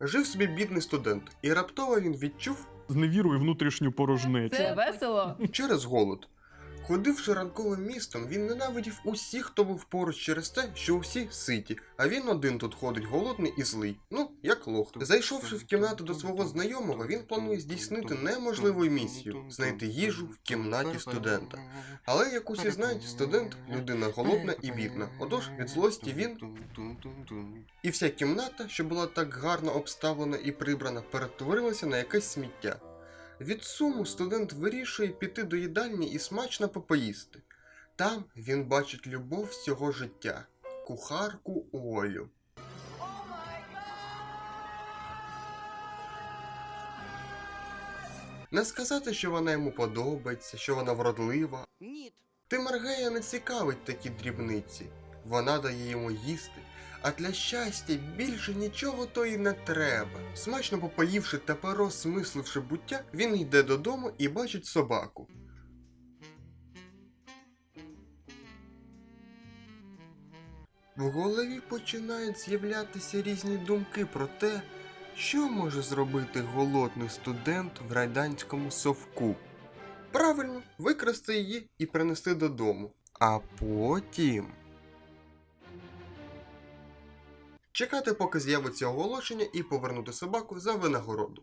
Жив собі бідний студент, і раптово він відчув Зневіру і внутрішню порожнечу. Це весело. через голод. Ходивши ранковим містом, він ненавидів усіх, хто був поруч через те, що усі ситі, а він один тут ходить голодний і злий. Ну, як лох. Зайшовши в кімнату до свого знайомого, він планує здійснити неможливу місію знайти їжу в кімнаті студента. Але як усі знають, студент людина голодна і бідна. Отож, від злості він і вся кімната, що була так гарно обставлена і прибрана, перетворилася на якесь сміття. Від суму студент вирішує піти до їдальні і смачно попоїсти. Там він бачить любов всього життя кухарку Олю. Не сказати, що вона йому подобається, що вона вродлива. Ні. Ти Маргея не цікавить такі дрібниці. Вона дає йому їсти, а для щастя більше нічого то й не треба. Смачно попоївши та порозмисливши буття, він йде додому і бачить собаку. В голові починають з'являтися різні думки про те, що може зробити голодний студент в радянському совку. Правильно, викрасти її і принести додому. А потім. Чекати, поки з'явиться оголошення, і повернути собаку за винагороду.